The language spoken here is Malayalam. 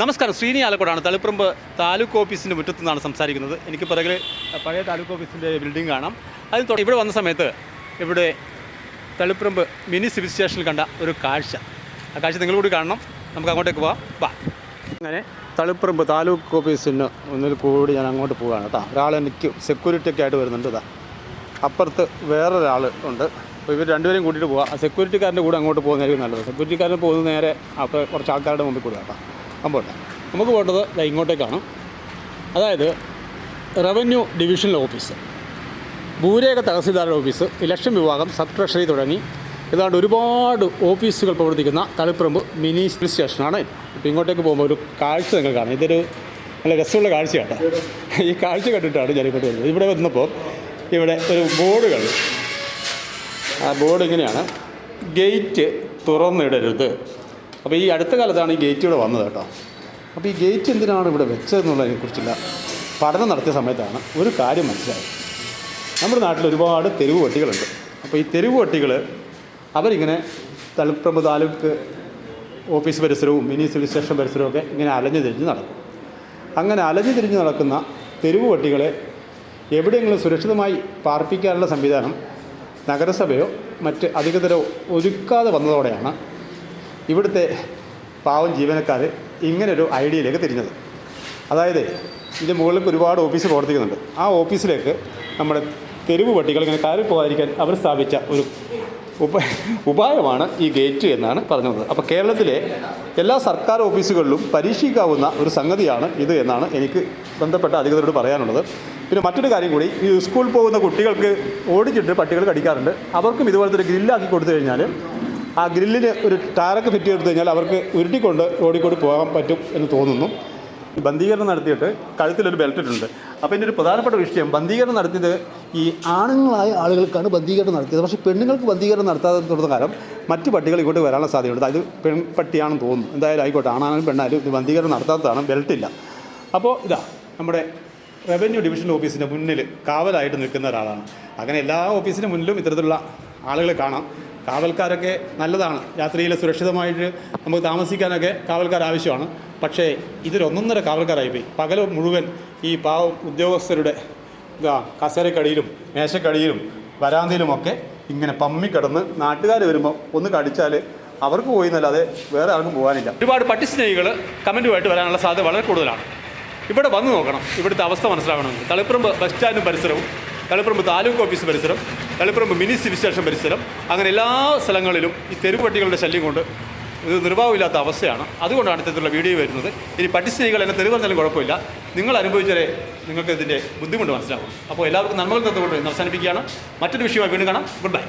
നമസ്കാരം. ശ്രീനി ആലക്കോടാണ്. തളിപ്പറമ്പ് താലൂക്ക് ഓഫീസിന്റെ മുറ്റത്തു നിന്നാണ് സംസാരിക്കുന്നത്. എനിക്ക് പിറകിൽ പഴയ താലൂക്ക് ഓഫീസിന്റെ ബിൽഡിംഗ് കാണാം. അതിന് ഇവിടെ വന്ന സമയത്ത് ഇവിടെ തളിപ്പറമ്പ് മിനി സിവിൽ സ്റ്റേഷനിൽ കണ്ട ഒരു കാഴ്ച. ആ കാഴ്ച നിങ്ങൾ കൂടി കാണണം. നമുക്ക് അങ്ങോട്ടേക്ക് പോവാം. വാ. അങ്ങനെ തളിപ്പറമ്പ് താലൂക്ക് ഓഫീസിന് ഒന്നിൽ കൂടി ഞാൻ അങ്ങോട്ട് പോവുകയാണ് കേട്ടോ. ഒരാളെ എനിക്ക് സെക്യൂരിറ്റി ഒക്കെ ആയിട്ട് വരുന്നുണ്ട് ഇതാ അപ്പുറത്ത് വേറൊരാൾ ഉണ്ട്. അപ്പോൾ ഇവർ രണ്ടുപേരും കൂട്ടിയിട്ട് പോവാം. സെക്യൂരിറ്റിക്കാരന്റെ കൂടെ അങ്ങോട്ട് പോകുന്നതായിരിക്കും നല്ലത്. സെക്യൂരിറ്റിക്കാരൻ പോകുന്നത് നേരെ അപ്പോൾ കുറച്ച് ആൾക്കാരുടെ മുമ്പിൽ കൂടെ കേട്ടോ. സംഭവം നമുക്ക് പോകേണ്ടത് ഇങ്ങോട്ടേക്കാണ് അതായത് റവന്യൂ ഡിവിഷണൽ ഓഫീസ് ഭൂരേഖ തഹസിൽദാരുടെ ഓഫീസ് ഇലക്ഷൻ വിഭാഗം സബ് ട്രഷറി തുടങ്ങി. ഏതാണ്ട് ഒരുപാട് ഓഫീസുകൾ പ്രവർത്തിക്കുന്ന തളിപ്പറമ്പ് മിനി സ്റ്റേഷനാണ് ഇപ്പോൾ ഇങ്ങോട്ടേക്ക് പോകുമ്പോൾ ഒരു കാഴ്ച നിങ്ങൾ കാണാം. ഇതൊരു നല്ല രസമുള്ള കാഴ്ചയാണ്. ഈ കാഴ്ച കണ്ടിട്ടാണ് ഞാൻ ഇങ്ങോട്ട് വരുന്നത്. ഇവിടെ വന്നപ്പോൾ ഇവിടെ ഒരു ബോർഡ് ബോർഡുകൾ ആ ബോർഡ് ഇങ്ങനെയാണ്. ഗേറ്റ് തുറന്നിടരുത്. അപ്പോൾ ഈ അടുത്ത കാലത്താണ് ഈ ഗേറ്റ് ഇവിടെ വന്നത് കേട്ടോ. അപ്പോൾ ഈ ഗേറ്റ് എന്തിനാണ് ഇവിടെ വെച്ചതെന്നുള്ളതിനെക്കുറിച്ചുള്ള പഠനം നടത്തിയ സമയത്താണ് ഒരു കാര്യം മനസ്സിലായത്. നമ്മുടെ നാട്ടിൽ ഒരുപാട് തെരുവ് പട്ടികളുണ്ട് അപ്പോൾ ഈ തെരുവ് പട്ടികൾ അവരിങ്ങനെ തളിപ്രമ്പ് താലൂക്ക് ഓഫീസ് പരിസരവും മിനി സിവിൽ സ്റ്റേഷൻ പരിസരവും ഒക്കെ ഇങ്ങനെ അലഞ്ഞു തിരിഞ്ഞ് നടക്കും. അങ്ങനെ അലഞ്ഞു തിരിഞ്ഞ് നടക്കുന്ന തെരുവ് വട്ടികളെ എവിടെയെങ്കിലും സുരക്ഷിതമായി പാർപ്പിക്കാനുള്ള സംവിധാനം നഗരസഭയോ മറ്റ് അധികൃതരോ ഒരുക്കാതെ വന്നതോടെയാണ് ഇവിടുത്തെ പാവം ജീവനക്കാർ ഇങ്ങനൊരു ഐഡിയയിലേക്ക് തിരിഞ്ഞത്. അതായത് ഇതിന്റെ മുകളിലേക്ക് ഒരുപാട് ഓഫീസ് പ്രവർത്തിക്കുന്നുണ്ട്. ആ ഓഫീസിലേക്ക് നമ്മുടെ തെരുവ് പട്ടികൾ ഇങ്ങനെ കയറി പോകാതിരിക്കാൻ അവർ സ്ഥാപിച്ച ഒരു ഉപ ഉപായമാണ് ഈ ഗേറ്റ് എന്നാണ് പറഞ്ഞത്. അപ്പോൾ കേരളത്തിലെ എല്ലാ സർക്കാർ ഓഫീസുകളിലും പരീക്ഷിക്കാവുന്ന ഒരു സംഗതിയാണ് ഇത് എന്നാണ് എനിക്ക് ബന്ധപ്പെട്ട അധികൃതരോട് പറയാനുള്ളത്. പിന്നെ മറ്റൊരു കാര്യം കൂടി ഈ സ്കൂളിൽ പോകുന്ന കുട്ടികൾക്ക് ഓടിച്ചിട്ട് പട്ടികൾ കടിക്കാറുണ്ട്. അവർക്കും ഇതുപോലത്തെ ഒരു ഗ്രില്ലാക്കി കൊടുത്തു കഴിഞ്ഞാൽ ആ ഗ്രില്ലിന് ഒരു ടാറൊക്കെ ഫിറ്റ് ചെയ്ത് കഴിഞ്ഞാൽ അവർക്ക് ഉരുട്ടിക്കൊണ്ട് ഓടിക്കൂടി പോകാൻ പറ്റും എന്ന് തോന്നുന്നു. ബന്ധീകരണം നടത്തിയിട്ട് കഴുത്തിലൊരു ബെൽറ്റ് ഇട്ടുണ്ട് അപ്പോൾ എന്റെ ഒരു പ്രധാനപ്പെട്ട വിഷയം ബന്ധീകരണം നടത്തിയത് ഈ ആണുങ്ങളായ ആളുകൾക്കാണ് ബന്ധീകരണം നടത്തിയത്. പക്ഷേ പെണ്ണുങ്ങൾക്ക് ബന്ധീകരണം നടത്താതെ തുടർന്ന കാലം മറ്റ് പട്ടികൾ ഇങ്ങോട്ട് വരാനുള്ള സാധ്യതയുണ്ട്. അത് പെൺപട്ടിയാണെന്ന് തോന്നുന്നു. എന്തായാലും ആയിക്കോട്ടെ ആണാനും പെണ്ണാലും ഇത് ബന്ധീകരണം നടത്താത്തതാണ് ബെൽറ്റ് ഇല്ല. അപ്പോൾ ഇതാ നമ്മുടെ റവന്യൂ ഡിവിഷൻ ഓഫീസിന്റെ മുന്നിൽ കാവലായിട്ട് നിൽക്കുന്ന ഒരാളാണ്. അങ്ങനെ എല്ലാ ഓഫീസിന്റെ മുന്നിലും ഇത്തരത്തിലുള്ള ആളുകളെ കാണാം. കാവൽക്കാരൊക്കെ നല്ലതാണ്. രാത്രിയിൽ സുരക്ഷിതമായിട്ട് നമുക്ക് താമസിക്കാനൊക്കെ കാവൽക്കാർ ആവശ്യമാണ്. പക്ഷേ ഇതൊരൊന്നൊന്നര കാവൽക്കാരായിപ്പോയി പകൽ മുഴുവൻ ഈ പാവം ഉദ്യോഗസ്ഥരുടെ കസേരക്കടിയിലും മേശക്കടിയിലും വരാന്തയിലുമൊക്കെ ഇങ്ങനെ പമ്മിക്കിടന്ന് നാട്ടുകാർ വരുമ്പോൾ ഒന്ന് കടിച്ചാൽ അവർക്ക് പോയി എന്നല്ലാതെ വേറെ ആർക്കും പോകാനില്ല. ഒരുപാട് പട്ടി സ്നേഹികൾ കമന്റുമായിട്ട് വരാനുള്ള സാധ്യത വളരെ കൂടുതലാണ്. ഇവിടെ വന്നു നോക്കണം. ഇവിടുത്തെ അവസ്ഥ മനസ്സിലാക്കണമെങ്കിൽ തളിപ്പുറം ബസ് സ്റ്റാൻഡും പരിസരവും തളിപ്പറമ്പ് താലൂക്ക് ഓഫീസ് പരിസരം തളിപ്പറമ്പ് മിനി സിവിൽ സ്റ്റേഷൻ പരിസരം അങ്ങനെ എല്ലാ സ്ഥലങ്ങളിലും ഈ തെരുവുപട്ടികളുടെ ശല്യം കൊണ്ട് ഇത് നിർവാഹമില്ലാത്ത അവസ്ഥയാണ്. അതുകൊണ്ടാണ് ഇത്തരത്തിലുള്ള വീഡിയോ വരുന്നത്. ഇനി പട്ടിസ്നേഹികൾ എന്നെ തെരുവ് വന്നാലും കുഴപ്പമില്ല. നിങ്ങൾ അനുഭവിച്ചാലേ നിങ്ങൾക്ക് ഇതിന്റെ ബുദ്ധിമുട്ട് മനസ്സിലാവും അപ്പോൾ എല്ലാവർക്കും നന്മകൾ തന്നുകൊണ്ട് ഇന്ന് അവസാനിപ്പിക്കുകയാണ്. മറ്റൊരു വിഷയമായി വീണ്ടും കാണാം. Good bye